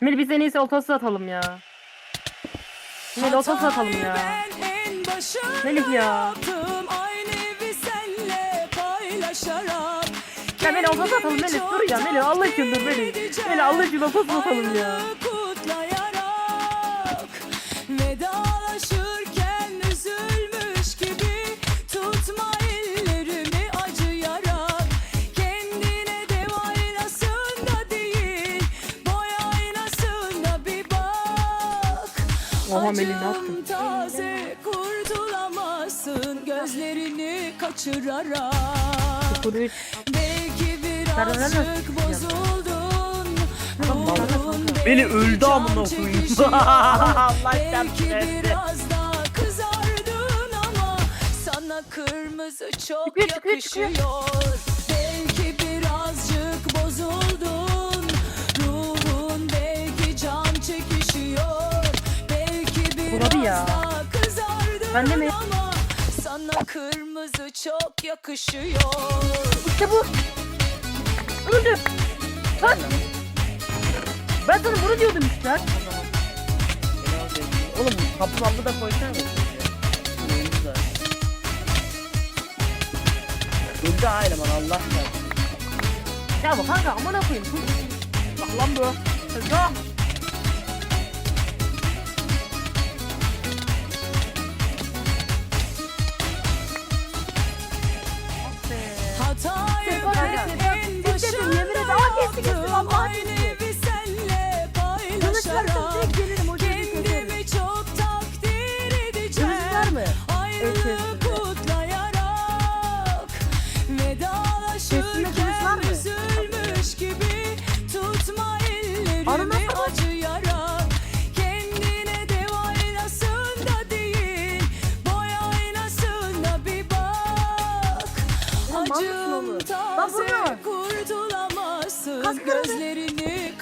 Melih biz en iyisi otosuz atalım ya. Melih otosuz atalım ya. Melih ya. Ya Melih otosuz atalım Melih dur ya Melih Allah için dur Melih. Melih Allah için otosuz atalım ya. Kurtulamazsın Gözlerini kaçırarak. Belki birazcık bozuldun Ruhun Beni öldü amına koyayım. Allah Belki biraz daha kızardın ama Sana kırmızı çok Çıkıyor, çıkıyor, çıkıyor. yakışıyor Belki birazcık bozuldun Ruhun belki can çekişiyor Belki biraz ya. daha kızardın Ben de mi? ama kırmızı çok yakışıyor İşte bu. Öldü. Lan. Ben sana bunu diyordum işte. Oğlum kapı mapı da koysana. Neyimiz var? Öldü ha eleman Allah ya. Ya bak kanka amına koyayım. Bak lan bu. Ya.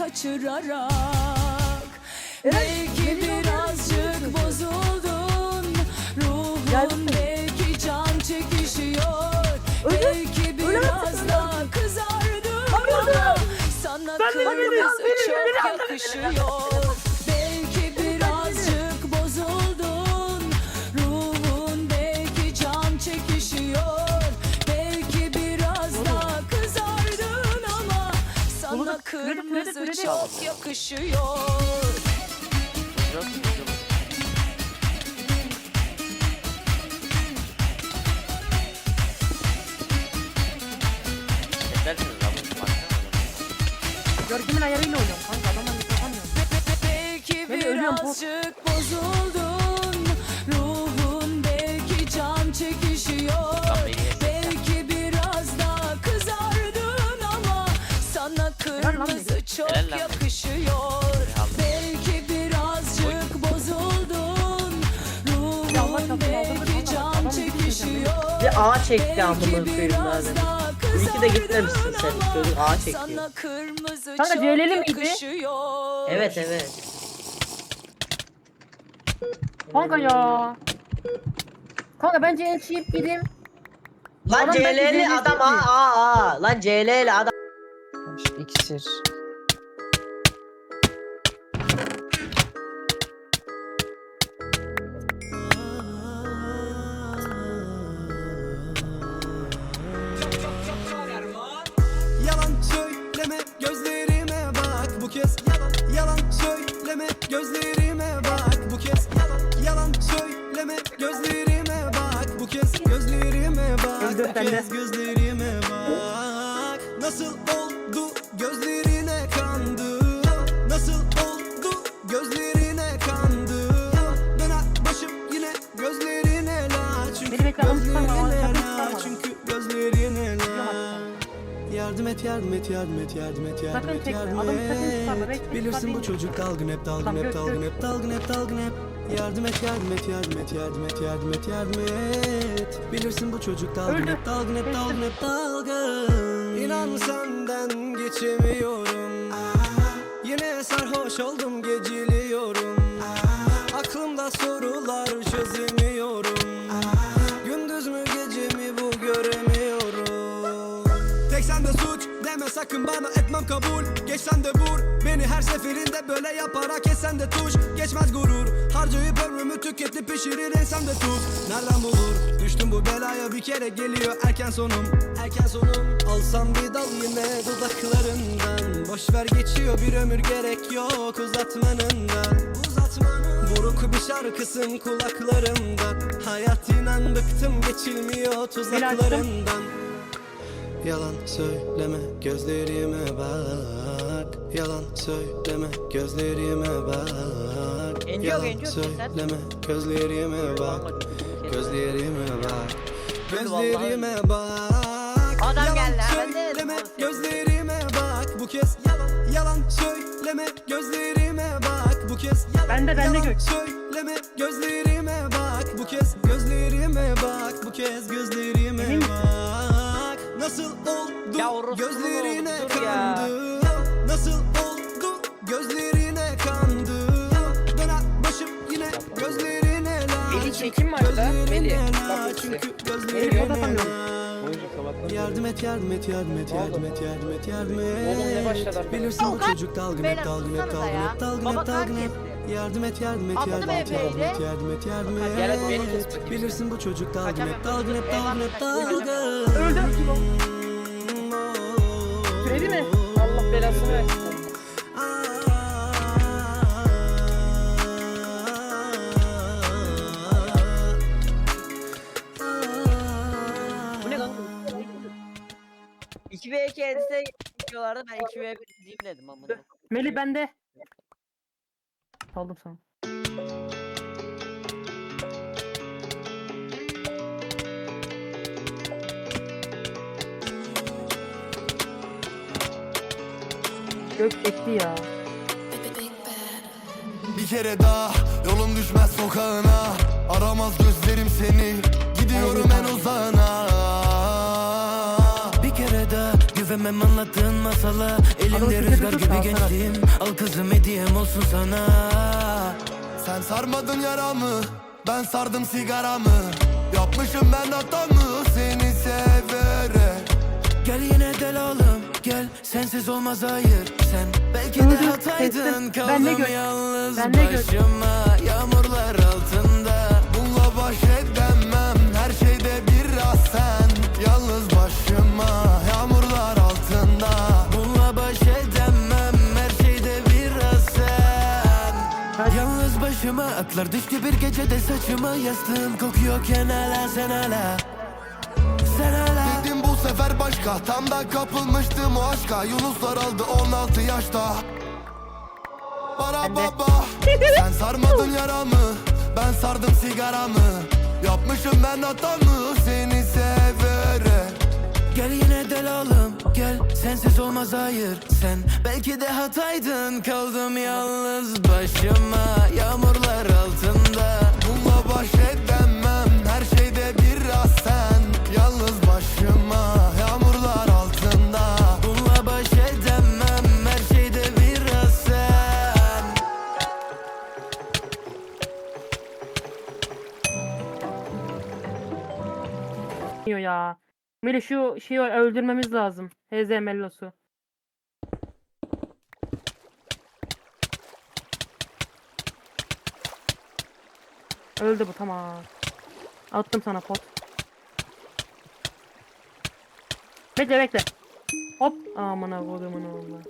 Kaçırarak Belki beni de birazcık bozuldun. Ruhun mi? belki can çekişiyor. Öyle- Belki öyle biraz mi? daha kızardın Öyle- ama Sana kırmızı çok yakışıyor çok yakışıyor. Görkem'in ayarıyla oynuyorum kanka adamlar yapamıyor. Belki Ben ölüyorum, bu- birazcık bozuldun lan kırmızı çok Helal lan. yakışıyor Helal. Belki birazcık bozuldun Ya Allah Ruhun belki can çekişiyor Bir ağa çekti Belki amına koyayım zaten. İyi ki de gitmemişsin sen. Çocuk ağa çekiyor. Sana kırmızı Kanka, CL'li miydi? yakışıyor Evet evet. Kanka ya. Kanka bence en çiğip gideyim. Lan Adam belki CL'li CL'li adam aa aa. Lan CL'li adam. İksir. Yalan söyleme gözlerime bak. Bu kez Yalan yalan söyleme gözlerime bak. Bu kez Yalan yalan söyleme gözlerime bak. Bu kez Gözlerime bak. Öldür bu sen de. kez gözlerime bak. Nasıl oldu gözlerine kandı. Nasıl oldu? Gözlerine kandı. Döner başım yine gözlerine la. Çünkü Beni bekle, alın tutamam, alın gözlerine la. Çünkü gözlerine la. Yardım et yardım et yardım et yardım et yardım Sakın et çekme, yardım adamı sakın tutarma, et bekle, Bilirsin bu çocuk dalgın hep dalgın Tamam, hep dalgın gör. hep dalgın hep dalgın hep. Yardım et yardım et yardım et yardım et yardım et yardım et. Bilirsin bu çocuk dalgın Öldü. hep dalgın hep Geçti. dalgın hep dalgın. İnan geçemiyorum. Yine sarhoş oldum geciliyorum deme sakın bana etmem kabul. Geçsen de vur. Beni her seferinde böyle yaparak esen de tuş. Geçmez gurur. Harcayıp ömrümü tüketip pişirir ensem de tuz Nereden bulur? Düştüm bu belaya bir kere geliyor erken sonum. Erken sonum. Alsam bir dal yine dudaklarından. Boş ver geçiyor bir ömür gerek yok uzatmanından. Uzatmanın Buruk bir şarkısın kulaklarımda Hayat inan bıktım geçilmiyor tuzaklarından Yalan söyleme gözlerime bak. Yalan söyleme gözlerime bak. Enjoy, Yalan enjoy, söyleme gözlerime bak. Gözlerime bak. Gözlerime bak. Adam Yalan geldi, de söyleme gözlerime bak. Bu kez yalan. yalan söyleme gözlerime bak. Bu kez yalan yalan söyleme gözlerime bak. Bu kez gözlerime bak. Bu kez gözlerime bak Nasıl oldu? Ya orospu gözlerine dur ya. kandım Nasıl oldu? Gözlerine kandım Döner başım yine gözlerine la Melih çekim var da, Melih. Çünkü gözlerine Yardım et yardım et yardım et yardım et yardım et yardım et Oğlum ne başladı? Bilirsin bu çocuk dalgın et dalgın et dalgın et dalgın et dalgın et. Yardım et yardım et yardım et yardım et yardım et yardım et. Bilirsin bu çocuk dalgın et Kaçamıyorum. dalgın et dalgın et dalgın Öldü. Süreli mi? Allah belasını versin. Bu ne lan? 2v2 edise geçiyorlardı ben 2v1 diyeyim dedim amına. Melih bende. Saldım sana. Gök çekti ya. Bir kere daha yolum düşmez sokağına Aramaz gözlerim seni Gidiyorum en uzağına güvenmem anlattığın masala. Elimde rüzgar gibi geçtim Al kızım hediyem olsun sana. Sen sarmadın yaramı Ben sardım sigaramı. Yapmışım ben hatamı Seni severek. Gel yine del oğlum gel. Sensiz olmaz hayır. Sen belki de Dur, dur, hataydın de kaldım yalnız de başıma. Yağmurlar altında. Bununla baş edemem her şeyde biraz sen Yalnız başıma atlar düştü bir gecede saçıma. Yastığım kokuyorken hala sen hala sen hala Dedim bu sefer başka Tam da kapılmıştım o aşka. Yunuslar aldı 16 yaşta. Para baba Sen sarmadın yaramı. Ben sardım sigaramı. Yapmışım ben hatamı Seni severek Gel yine del oğlum gel. Sensiz olmaz hayır Sen. Belki de hataydın Kaldım yalnız başıma. Yağmurlar altında. Bununla baş edemem Her şeyde biraz sen. Yalnız başıma Yağmurlar altında. Bununla baş edemem Her şeyde biraz sen. Ya. Melih şu şeyi öldürmemiz lazım. HZ Mellosu. Öldü bu tamam. Attım sana pot. Bekle bekle. Hop. Aman kodumun oğlu.